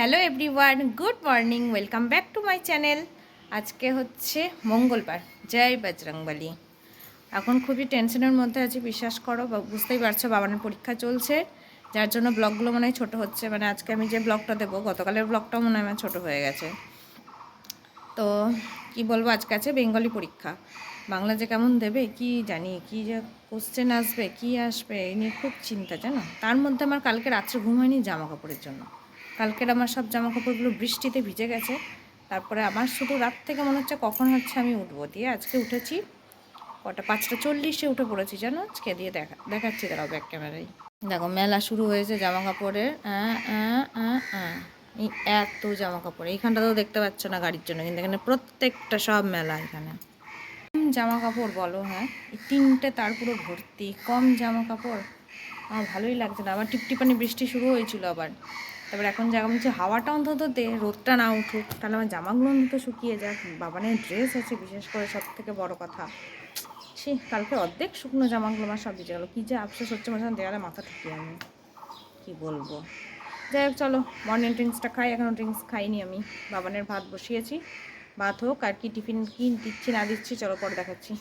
Hello everyone, good morning, welcome back to my channel. আজকে হচ্ছে মঙ্গলবার, জয় বজরংবলী। এখন খুবই টেনশনের মধ্যে আছি, বিশ্বাস করো বুঝতেই পারছ, বাবানের পরীক্ষা চলছে। যার জন্য ব্লগগুলো মনে হয় ছোটো হচ্ছে মানে আজকে আমি যে ব্লগটা দেবো, গতকালের ব্লগটাও মনে হয় আমার ছোটো হয়ে গেছে। তো কি বলব, আজকে আছে বেঙ্গলি পরীক্ষা। বাংলা যে কেমন দেবে, কি জানি, কি যে কোশ্চেন আসবে, কি আসবে এই নিয়ে খুব চিন্তা, জানো? তার মধ্যে আমার কালকে রাত্রে ঘুম হয়নি জামা কাপড়ের জন্য। কালকের আমার সব জামা কাপড়গুলো বৃষ্টিতে ভিজে গেছে। তারপরে আমার শুধু রাত থেকে মনে হচ্ছে কখন হচ্ছে আমি উঠবো। দিয়ে আজকে উঠেছি কটা, পাঁচটা চল্লিশে উঠে পড়েছি, জানো? আজকে দিয়ে দেখা, দেখাচ্ছি দাঁড়াও ব্যাক ক্যামেরায়। দেখো, মেলা শুরু হয়েছে জামা কাপড়ের। এত জামা কাপড় এইখানটা তো দেখতে পাচ্ছ না গাড়ির জন্য, কিন্তু এখানে প্রত্যেকটা সব মেলা এখানে। জামা কাপড় বলো হ্যাঁ? এই তিনটে তার পুরো ভর্তি, কম জামা কাপড় আমার ভালোই লাগছে না, আবার টিপটিপানি বৃষ্টি শুরু হয়েছিল আবার। তারপর এখন জায়গা বলছে হাওয়াটা অন্তত দে, রোদটা না উঠুক। তাহলে আমার জামাগুলো অন্তত শুকিয়ে যাক। বাবানের ড্রেস আছে বিশেষ করে সব থেকে বড় কথা। সে কালকে অর্ধেক শুকনো জামাগুলো আমার সব ভিজে গেলো। কী যে আফসোস হচ্ছে মাঝে দেওয়ালে মাথা ঠুকিয়ে আমি। কী বলব? যাই হোক, চলো মর্নিং ড্রিঙ্কসটা খাই। এখনও ড্রিঙ্কস খাইনি আমি। বাবানের ভাত বসিয়েছি। ভাত হোক, আর কি টিফিন, কি দিচ্ছি, না দিচ্ছি, চলো পরে দেখাচ্ছি।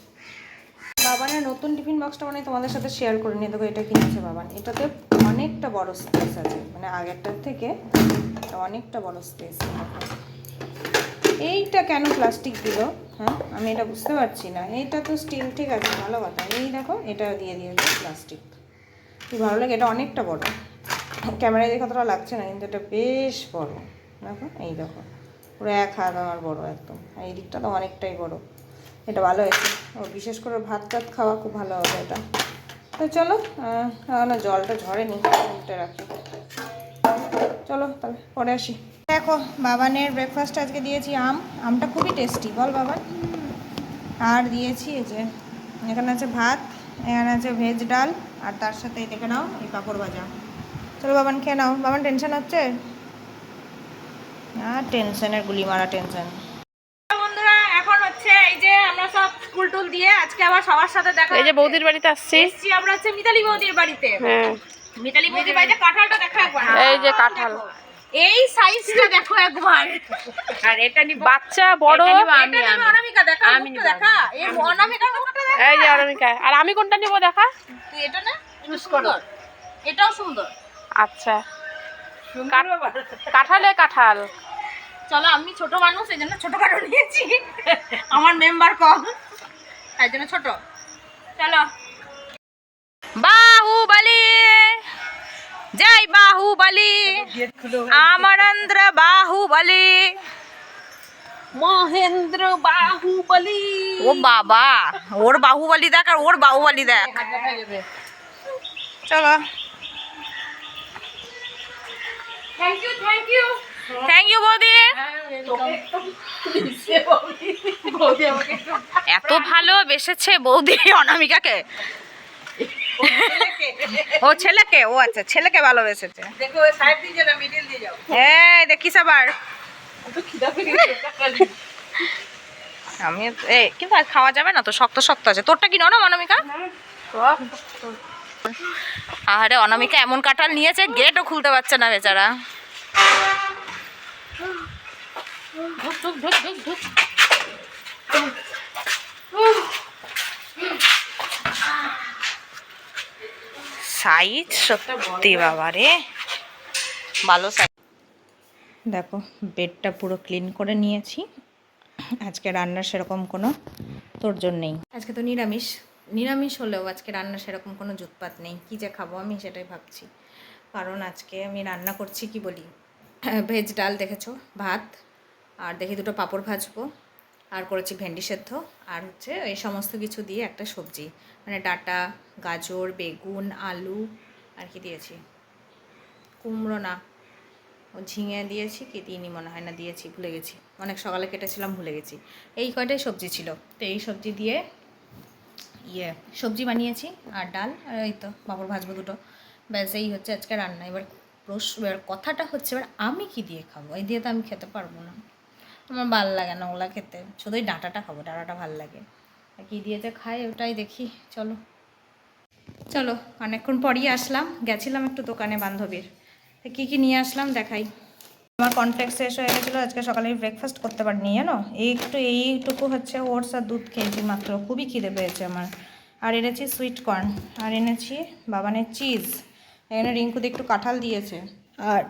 বাবানের নতুন টিফিন বক্সটা মানে তোমাদের সাথে শেয়ার করে নিয়ে দেখো এটা কিনেছে বাবান। এটাতে অনেকটা বড় স্পেস আছে। মানে আগেরটার থেকে অনেকটা বড় স্পেস এইটা কেন প্লাস্টিক দিল? হ্যাঁ আমি এটা বুঝতে পারছি না। এইটা তো স্টিল ঠিক আছে, ভালো কথা। এই দেখো, এটা দিয়ে দিয়েছে প্লাস্টিক খুব ভালো লাগে, এটা অনেকটা বড়। ক্যামেরায় দেখে কতটা লাগছে না, কিন্তু এটা বেশ বড়। দেখো, এই দেখো। পুরো এক হাত আমার বড় একদম। এই দিকটা তো অনেকটাই বড়। এটা ভালো হয়েছে। ও বিশেষ করে ভাত টাত খাওয়া খুব ভালো হবে এটা। তো চলো না জলটা ঝরেনি উল্টে রাখি। চলো, তাহলে পরে আসি। দেখো, বাবানের ব্রেকফাস্ট আজকে দিয়েছি আম। আমটা খুবই টেস্টি বল বাবান। আর দিয়েছি এই যে, এখানে আছে ভাত, এখানে আছে ভেজ ডাল, আর তার সাথে দেখে নাও, এই পাঁপড় ভাজা। চলো বাবান, খেয়ে নাও। বাবান টেনশন হচ্ছে? আর টেনশনের গুলি মারা টেনশন স্কুল টুল দিয়ে আজকে আবার সবার সাথে দেখা এই যে বৌদির বাড়িতে আসছি। এসছি আমরা হচ্ছে মিতালি বৌদির বাড়িতে। হ্যাঁ। মিতালি বৌদির বাড়িতে কাঁঠালটা দেখো একবার। এই যে কাঁঠাল। এই সাইজটা দেখো একবার। আর এটা নিব বাচ্চা বড়। এটা নেবে অনামিকা দেখা আমি দেখা। এই অনামিকা মুখটা দেখা। এই যে অনামিকা। আর আমি কোনটা নিব দেখা? তুই এটা না চুজ করো। এটাও সুন্দর। আচ্ছা। কাঁঠালে কাঁঠাল। চলো আমি ছোট মানুষ এই জন্য ছোট কাটো নিয়েছি। আমার মেম্বার কম। তাই জন্য ছোট। চলো। বাহুবলি জয় বাহুবলি আমরন্দ্র বাহুবলি। মহেন্দ্র বাহুবলি। ও বাবা ওর বাহুবলি দেখ আর ওর বাহুবলি দেখ। চলো। Thank you thank you thank you বৌদি। এত ভালো বেসেছে বৌদি অনামিকাকে। ও ছেলেকে? ও আচ্ছা ছেলেকে ভালোবেসেছে এই দেখিস আবার আমি এ কিন্তু আর খাওয়া যাবে না তো শক্ত শক্ত আছে। তোরটা কি নরম অনামিকা? আরে অনামিকা এমন কাঁঠাল নিয়েছে গেটও খুলতে পারছে না বেচারা। ঢুক ঢুক ঢুক ঢুক ঢুক সাইজ সত্যি বাবা রে। ভালো সাইজ দেখো বেডটা পুরো ক্লিন করে নিয়েছি। আজকে রান্নার সেরকম কোনো তোরজোর নেই। আজকে তো নিরামিষ। নিরামিষ হলেও আজকে রান্নার সেরকম কোনো জুতপাত নেই। কী যে খাব আমি সেটাই ভাবছি। কারণ আজকে আমি রান্না করছি কি বলি? ভেজ ডাল দেখেছ, ভাত, আর দেখি দুটো পাঁপড় ভাজবো, আর করেছি ভেন্ডি সেদ্ধ, আর হচ্ছে এই সমস্ত কিছু দিয়ে একটা সবজি মানে ডাটা, গাজর, বেগুন, আলু, আর কি দিয়েছি, কুমড়ো না, ও ঝিঙে দিয়েছি কি দিইনি মনে হয় না, দিয়েছি, ভুলে গেছি, অনেক সকালে কেটেছিলাম, ভুলে গেছি, এই কয়টাই সবজি ছিল, তো এই সবজি দিয়ে ইয়ে সবজি বানিয়েছি, আর ডাল, আর এই তো পাঁপড় ভাজবো দুটো, ব্যাস, এই হচ্ছে আজকে রান্না, এবার প্রশ্ন, এবার কথাটা হচ্ছে, এবার আমি কি দিয়ে খাব? এই দিয়ে তো আমি খেতে পারব না। আমার ভালো লাগে না ওগুলা খেতে। শুধু ওই ডাঁটাটা খাব, ডাঁটাটা ভালো লাগে। আর কী দিয়ে যে খাই ওটাই দেখি, চলো। চলো, অনেকক্ষণ পরই আসলাম। গেছিলাম একটু দোকানে বান্ধবীর। তা কী কী নিয়ে আসলাম দেখাই। আমার কনফ্লেক্স শেষ হয়ে গেছিল, আজকে সকালে ব্রেকফাস্ট করতে পারিনি, জানো? এই একটু এইটুকু হচ্ছে ওটস আর দুধ খেয়েছি মাত্র। খুবই খিদে পেয়েছে আমার। আর এনেছি সুইট কর্ন আর এনেছি বাবানের চিজ এখানে রিঙ্কুদি একটু কাঁঠাল দিয়েছে। আর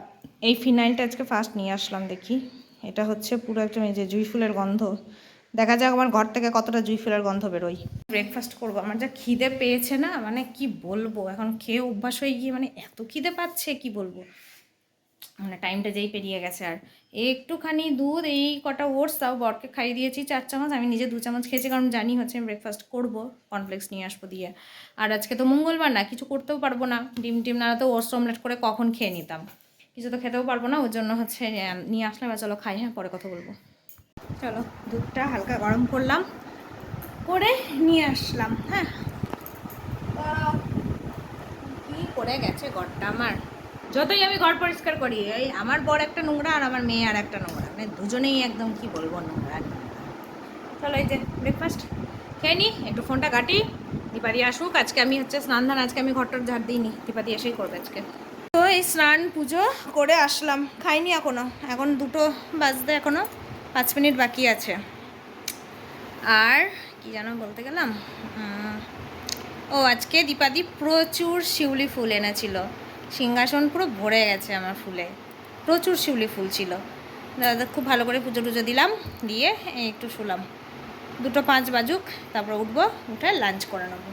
এই ফিনাইলটা আজকে ফার্স্ট নিয়ে আসলাম দেখি। এটা হচ্ছে পুরো একটা এই যে জুই ফুলের গন্ধ। দেখা যাক আমার ঘর থেকে কতটা জুই ফুলের গন্ধ বেরোই ব্রেকফাস্ট করব। আমার যা খিদে পেয়েছে না মানে কি বলব? এখন খেয়ে অভ্যাস হয়ে গিয়ে মানে এত খিদে পাচ্ছে কি বলব? মানে টাইমটা যেই পেরিয়ে গেছে আর। একটুখানি দুধ, এই কটা ওটস তাও বরকে খাইয়ে দিয়েছি, চার চামচ। আমি নিজে দু চামচ খেয়েছি, কারণ জানি হচ্ছে আমি ব্রেকফাস্ট করব কমপ্লেক্স নিয়ে আসব দিয়ে। আর আজকে তো মঙ্গলবার না, কিছু করতেও পারব না। ডিম টিম না তো ওটস অমলেট করে কখন খেয়ে নিতাম। কিছু তো খেতেও পারব না, ওর জন্য হচ্ছে নিয়ে আসলাম চলো খাই হ্যাঁ পরে কথা বলব। চলো, দুধটা হালকা গরম করলাম, করে নিয়ে আসলাম হ্যাঁ। কি করে গেছে ঘরটা আমার? যতই আমি ঘর পরিষ্কার করি, এই আমার বড় একটা নোংরা আর আমার মেয়ে আর একটা নোংরা। মানে দুজনেই একদম কি বলব নোংরা চলো এই যে ব্রেকফাস্ট খেয়ে নি, একটু ফোনটা কাটি, দীপাদি আসুক। আজকে আমি হচ্ছে স্নান ধান, আজকে আমি ঘরটার ঝাড় দিইনি, দীপাদি এসেই করবে আজকে। তো এই স্নান পুজো করে আসলাম, খাইনি এখনও। এখন দুটো বাজতে এখনও, পাঁচ মিনিট বাকি আছে। আর কি যেন বলতে গেলাম? ও আজকে দীপাদি প্রচুর শিউলি ফুল এনেছিল। সিংহাসন পুরো ভরে গেছে আমার ফুলে। প্রচুর শিউলি ফুল ছিল। দাদা খুব ভালো করে পুজো টুজো দিলাম, দিয়ে একটু শুলাম। দুটো পাঁচ বাজুক, তারপর উঠবো, উঠে লাঞ্চ করে নেব।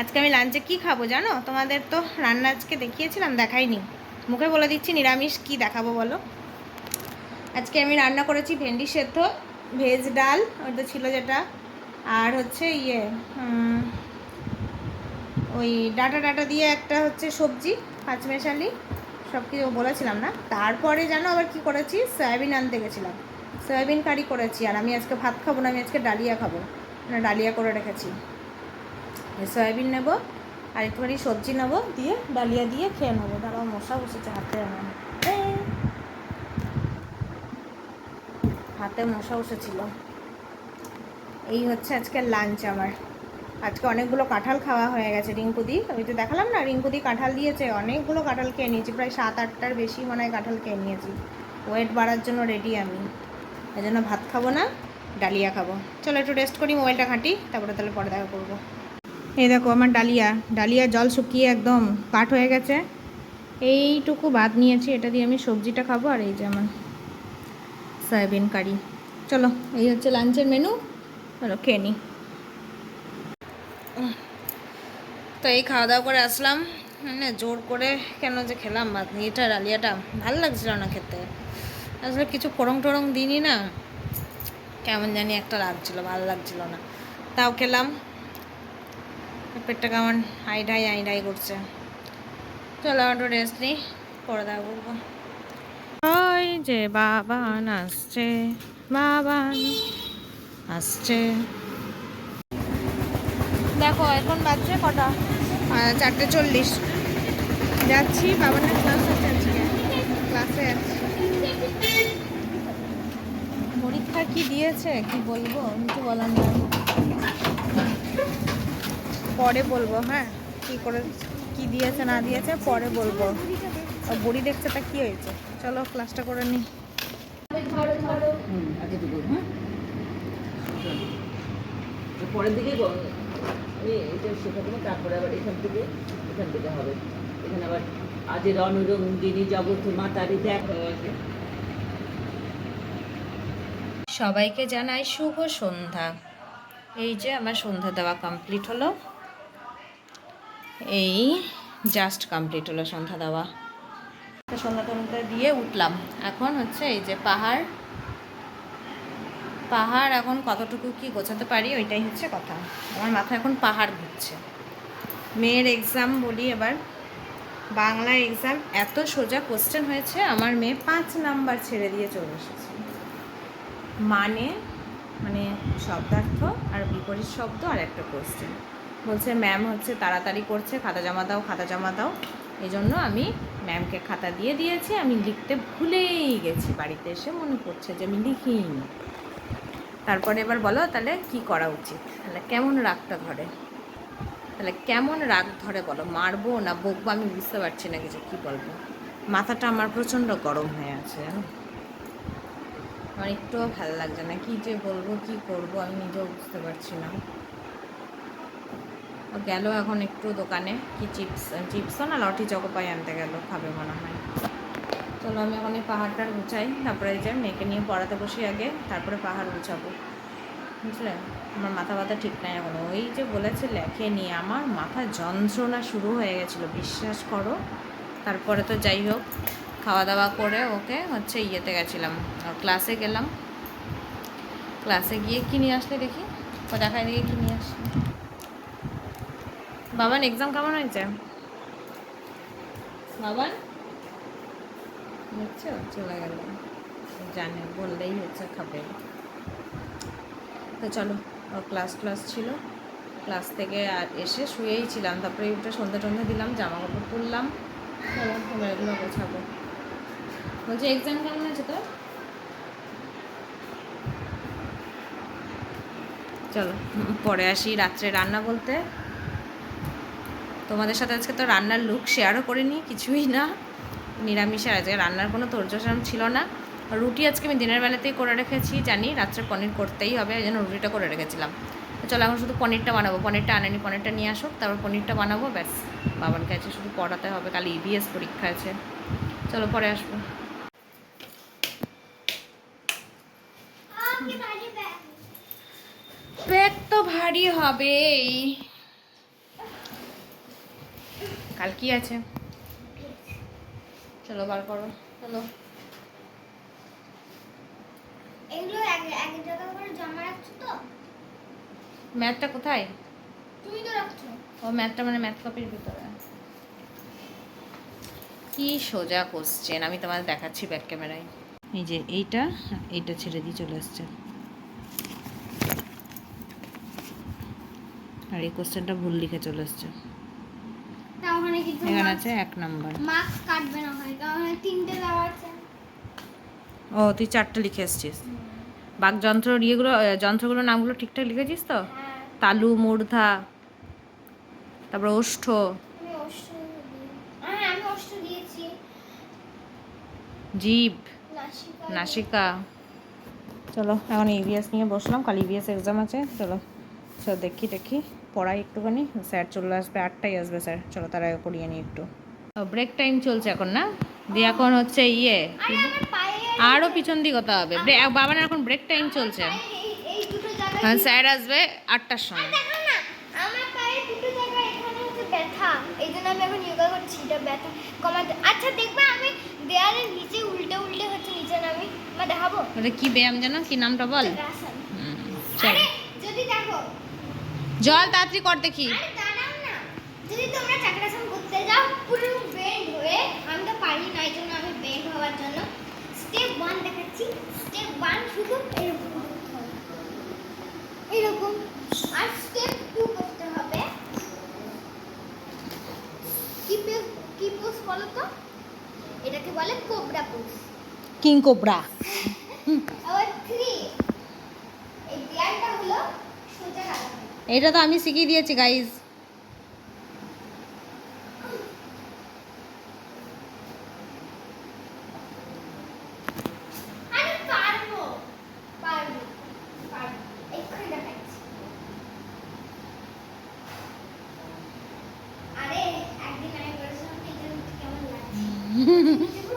আজকে আমি লাঞ্চে কি খাব জানো? তোমাদের তো রান্না আজকে দেখিয়েছিলাম, দেখাইনি। মুখে বলে দিচ্ছি নিরামিষ, কি দেখাবো বলো? আজকে আমি রান্না করেছি ভেন্ডি সেদ্ধ, ভেজ ডাল ওটা ছিল যেটা। আর হচ্ছে ইয়ে ওই ডাটা ডাটা দিয়ে একটা হচ্ছে সবজি। পাঁচমেশালি সব কিছু বলেছিলাম না। তারপরে জানো আবার কি করেছি? সয়াবিন আনতে গেছিলাম। সয়াবিন কারি করেছি, আর আমি আজকে ভাত খাব না, আমি আজকে ডালিয়া খাব। না ডালিয়া করে রেখেছি। সয়াবিন নেব, আর একটুখানি সবজি নেব, দিয়ে ডালিয়া দিয়ে খেয়ে নেব। দাঁড়াও, মশা বসেছে হাতে আমার। হাতে মশা বসেছিল। এই হচ্ছে আজকে লাঞ্চ আমার। আজকে অনেকগুলো কাঁঠাল খাওয়া হয়ে গেছে রিঙ্কুদি ওই তো দেখালাম না রিঙ্কুদি কাঁঠাল দিয়েছে, অনেকগুলো কাঁঠাল খেয়ে নিয়েছি, প্রায় সাত আটটার বেশি মনে হয় কাঁঠাল খেয়ে নিয়েছি। ওয়েট বাড়ার জন্য রেডি আমি। এই জন্য ভাত খাব না, ডালিয়া খাব। চলো একটু রেস্ট করি মোবাইলটা ঘাঁটি, তারপরে তাহলে পরে দেখা করব। এই দেখো আমার ডালিয়া ডালিয়া জল শুকিয়ে একদম কাঠ হয়ে গেছে। এইটুকু বাদ নিয়েছি, এটা দিয়ে আমি সবজিটা খাব, আর এই যে আমার সয়াবিন কারি। চলো, এই হচ্ছে লাঞ্চের মেনু চলো খেয়ে নিই তো এই খাওয়া দাওয়া করে আসলাম। মানে জোর করে কেন যে খেলাম ভাত এটা ডালিয়াটা ভালো লাগছিল না খেতে। আসলে কিছু ফোড়ং টোড়ং দিনই না, কেমন জানি একটা লাগছিল ভালো লাগছিল না। তাও খেলাম। পেটটা কেমন হাইডাই হাইডাই করছে। চলো একটু রেস্ট নিই, পরে দেখা করব। যে বাবান আসছে বাবান আসছে দেখো এখন বাজছে কটা? চারটে চল্লিশ। যাচ্ছি বাবানের ক্লাস আছে আজকে। ক্লাসে যাচ্ছি পরীক্ষা কি দিয়েছে? কি বলব? কিছু বলার নেই। পরে বলব হ্যাঁ। কি করে কি দিয়েছে না দিয়েছে পরে বলব। আর বুড়ি দেখছে তা কি হয়েছে? চলো ক্লাসটা করে নি হ্যাঁ? পরের দিকে আমি এটা শেখা দেবো তারপরে আবার এখান থেকে এখান থেকে হবে। এখানে আবার আজ রণরঙ্গিনী জগৎ মাতারি দেখ সবাইকে জানাই শুভ সন্ধ্যা। এই যে আমার সন্ধ্যা দেওয়া কমপ্লিট হলো। এই জাস্ট কমপ্লিট হলো সন্ধ্যা দেওয়া। সন্ধ্যা দিয়ে উঠলাম। এখন হচ্ছে এই যে পাহাড়। পাহাড় এখন কতটুকু কি গোছাতে পারি ওইটাই হচ্ছে কথা। আমার মাথায় এখন পাহাড় ঘুরছে। মেয়ের এক্সাম বলি এবার। বাংলা এক্সাম এত সোজা কোশ্চেন হয়েছে, আমার মেয়ে পাঁচ নাম্বার ছেড়ে দিয়ে চলে এসেছে। মানে মানে শব্দার্থ আর বিপরীত শব্দ আর একটা কোশ্চেন বলছে ম্যাম হচ্ছে তাড়াতাড়ি করছে, খাতা জমা দাও, খাতা জমা দাও। এই জন্য আমি ম্যামকে খাতা দিয়ে দিয়েছি। আমি লিখতে ভুলেই গেছি। বাড়িতে এসে মনে পড়ছে যে আমি লিখিনি। তারপরে এবার বলো তাহলে কি করা উচিত? তাহলে কেমন রাগটা ধরে? তাহলে কেমন রাগ ধরে বলো? মারবো না বকবো? আমি বুঝতে পারছি না কিছু, কী বলব? মাথাটা আমার প্রচণ্ড গরম হয়ে আছে। জানো আমার একটুও ভালো লাগছে না। কি যে বলব, কি করব? আমি নিজেও বুঝতে পারছি না। গেল এখন একটু দোকানে। কি চিপস? চিপসও না লটি চকোপাই আনতে গেল, খাবে মনে হয়। চলো আমি এখন এই পাহাড়টার গুছাই তারপরে যে মেয়েকে নিয়ে পড়াতে বসি আগে, তারপরে পাহাড় গুছাবো বুঝলে? আমার মাথা ব্যথা ঠিক নাই এখন। ওই যে বলেছে, লেখে নিয়ে আমার মাথা যন্ত্রণা শুরু হয়ে গেছিল, বিশ্বাস করো? তারপরে তো যাই হোক খাওয়া দাওয়া করে ওকে হচ্ছে ইয়েতে গেছিলাম ক্লাসে গেলাম। ক্লাসে গিয়ে কি নিয়ে আসলে দেখি? ও দেখায় দেখি কি নিয়ে আসলে বাবান এক্সাম কেমন হয়েছে? বাবান? বুঝছ চলে গেল। জানে, বললেই হচ্ছে খাবে। তো চলো ক্লাস ক্লাস ছিল। ক্লাস থেকে আর এসে শুয়েই ছিলাম। তারপরে উঠে সন্ধ্যা টন্ধে দিলাম জামা কাপড় তুললাম। চলো এগুলো গোছাবো। বলছি এক্সাম কেমন আছে তোর? চলো, পরে আসি রাত্রে রান্না বলতে। তোমাদের সাথে আজকে তো রান্নার লুক শেয়ারও করিনি, কিছুই না। নিরামিষের আজকে রান্নার কোনো তোরজোর ছিল না। রুটি আজকে আমি দিনের বেলাতেই করে রেখেছি, জানি রাত্রে পনির করতেই হবে, এই জন্য রুটিটা করে রেখেছিলাম। চলো এখন শুধু পনিরটা বানাবো, পনিরটা আনেনি, পনিরটা নিয়ে আসুক, তারপর পনিরটা বানাবো, ব্যাস। বাবার কাছে শুধু পড়াতে হবে, কাল ইভিএস পরীক্ষা আছে। চলো পরে আসব। তো ভারী হবেই। কাল কি আছে? চলো বার করো। চলো। এগুলো এক এক জায়গা করে জমা রাখছো তো? ম্যাথটা কোথায়? তুমি তো রাখছো। ও ম্যাথটা মানে ম্যাথ কপির ভিতরে। কি সোজা কোশ্চেন আমি তোমাদের দেখাচ্ছি ব্যাক ক্যামেরায় এই যে এইটা এইটা ছেড়ে দিয়ে চলে আসছে। আর এই কোশ্চেনটা ভুল লিখে চলে আসছে। এখানে আছে এক নাম্বার। মার্কস কাটবে না হয় কারণ তিনটে দেওয়া আছে। ও তুই চারটে লিখে এসছিস। বাকযন্ত্র ইয়েগুলো যন্ত্রগুলোর নামগুলো ঠিকঠাক লিখেছিস তো? হ্যাঁ। তালু মূর্ধা তারপর ওষ্ঠ। হ্যাঁ জীব। নাসিকা। চলো এখন ইভিএস নিয়ে বসলাম কাল ইভিএস এক্সাম আছে চলো। চলো দেখি দেখি। পড়াই একটুখানি স্যার চলে আসবে আটটাই আসবে স্যার। চলো তার আগে পড়িয়ে নিই একটু। ব্রেক টাইম চলছে এখন না? দিয়ে এখন হচ্ছে ইয়ে। আরও পিছন দিকে হতে হবে। ব্রে- বাবার এখন ব্রেক টাইম চলছে। হ্যাঁ স্যার আসবে আটটার সময়। দেখো না আমার পায়ে দুটো জায়গায় এখানে হচ্ছে ব্যথা। এই জন্য আমি এখন যোগা করছি এটা ব্যথা কমাতে। আচ্ছা দেখবে আমি দেয়ালের নিচে উল্টে উল্টে হচ্ছে নিচে নামি। মা দেখাবো? ওটা কি ব্যায়াম জানো? কি নামটা বল রাসান হুম, চলো আরে যদি দেখো জল তাড়াতাড়ি কর দেখি। যদি তোমরা চাকরাসন করতে যাও পুরো বেন্ড হয়ে আমি তো পারি না এই জন্য আমি বেন্ড হওয়ার জন্য। স্টেপ ওয়ান দেখাচ্ছি। স্টেপ ওয়ান শুধু এরকম এরকম। আর স্টেপ টু করতে হবে। কি পোজ বলো তো? এটাকে বলে কোবরা পোজ কিং কোবরা। আবার থ্রি এই দেয়ালটা হলো সোজা রাখা এটা তো আমি শিখিয়ে দিয়েছি গাইজ আমি পারব পারব পারব এক্ষুনি দেখাচ্ছি আরে একদিন আমি বলেছিলাম এটা নিতে কেমন লাগছে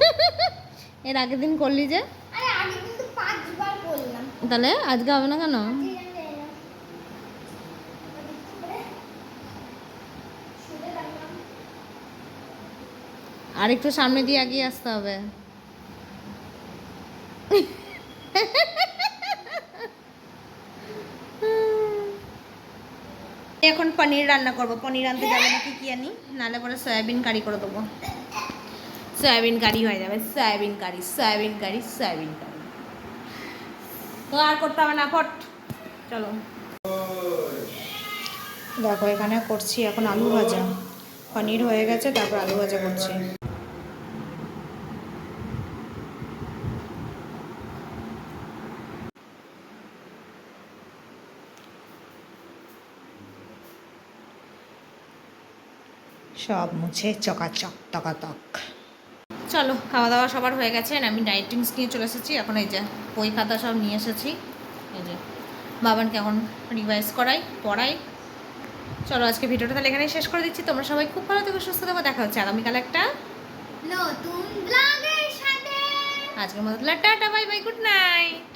এর আগের দিন করলি যে? তাহলে আজকে হবে না কেন? আর একটু সামনে দিয়ে এগিয়ে আসতে হবে। এখন পনির রান্না করব। পনির আনতে যাবে নাকি কি আনি নাহলে পরে সয়াবিন কারি করে দেবো। সয়াবিন কারি হয়ে যাবে। Soybean curry soybean curry soybean curry. তো আর করতে হবে না, ফট। চলো। দেখো, এখানে করছি এখন আলু ভাজা। পনির হয়ে গেছে, তারপর আলু ভাজা করছি। সব মুছে, চকাচক, তকাতক। চলো খাওয়া দাওয়া সবার হয়ে গেছে আমি আমি ডাইটিংস নিয়ে চলে এসেছি। এখন এই যে বই খাতা সব নিয়ে এসেছি। এই যে বাবানকে এখন রিভাইজ করাই পড়াই চলো আজকে ভিডিওটা তাহলে এখানেই শেষ করে দিচ্ছি। তোমরা সবাই খুব ভালো থেকে সুস্থ থেকো দেখা হচ্ছে আগামীকাল একটা নতুন ব্লগের সাথে। আজকের মতো tata bye bye good night